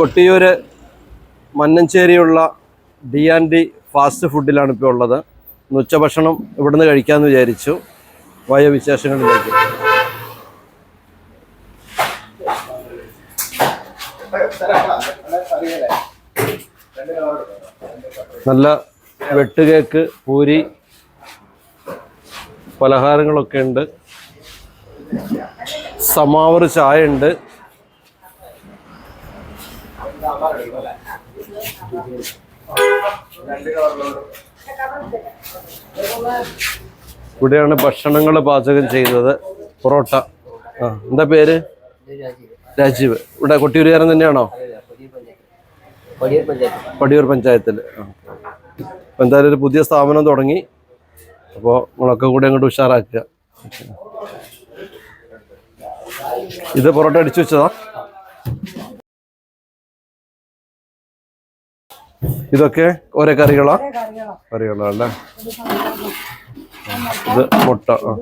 കൊട്ടിയൂര് മന്നഞ്ചേരിയുള്ള D and D fast ഫുഡിലാണ് ഇപ്പോൾ ഉള്ളത്. ഉച്ചഭക്ഷണം ഇവിടുന്ന് കഴിക്കാമെന്ന് വിചാരിച്ചു. വായ വിശേഷങ്ങളിലേക്ക്. നല്ല വെട്ടുകേക്ക് പൂരി പലഹാരങ്ങളൊക്കെ ഉണ്ട്. സമാവർ ചായ ഉണ്ട്. ഇവിടെയാണ് ഭക്ഷണങ്ങൾ പാചകം ചെയ്യുന്നത്. പൊറോട്ട. ആ എന്താ പേര്? രാജീവ്. ഇവിടെ കൊട്ടിയൂരുകാരൻ തന്നെയാണോ? പടിയൂർ പഞ്ചായത്തിൽ. അപ്പൊ എന്തായാലും ഒരു പുതിയ സ്ഥാപനം തുടങ്ങി. അപ്പോൾ നമ്മളൊക്കെ കൂടെ അങ്ങോട്ട് ഉഷാറാക്കുക. ഇത് പൊറോട്ട അടിച്ചു വെച്ചതാ. ഇതൊക്കെ ഓരോ കറികളാ? അല്ലേ? ഇത് മുട്ട ആ.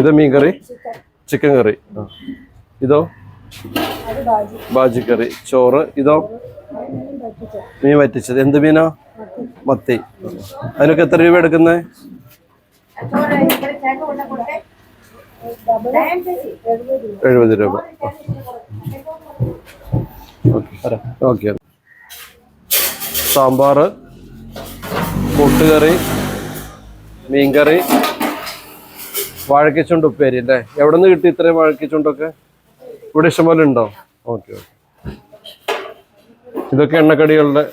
ഇത് മീൻ കറി? ചിക്കൻ കറി ആ. ഇതോ? ബാജിക്കറി കറി. ചോറ് ഇതോ? മീൻ വറ്റിച്ചത്. എന്ത് മീനോ? മത്തി. അതിനൊക്കെ എത്ര രൂപ എടുക്കുന്നത് എഴുപത് രൂപ. ഓക്കെ. ഓക്കെ. സാമ്പാർ കൂട്ടുകറി മീൻകറി വാഴക്കച്ചുണ്ട് ഉപ്പേരി അല്ലേ? എവിടെ നിന്ന് കിട്ടി ഇത്രയും വാഴക്കച്ചുണ്ടൊക്കെ? ഇവിടെ ഇഷ്ടംപോലെ ഉണ്ടോ ഓക്കെ ഓക്കെ. ഇതൊക്കെ എണ്ണക്കടികളുടെ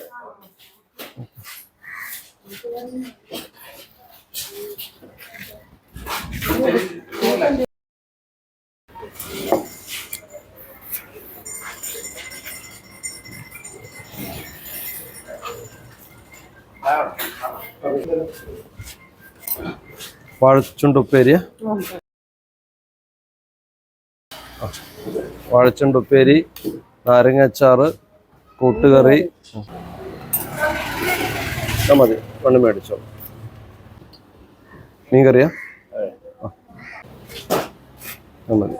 വാഴച്ചുണ്ട് ഉപ്പേരിയ വാഴച്ചുണ്ട് നാരങ്ങാച്ചാറ് കൂട്ടുകറി. മതി ഒന്ന് മേടിച്ചോ. മീൻ കറിയാ മതി.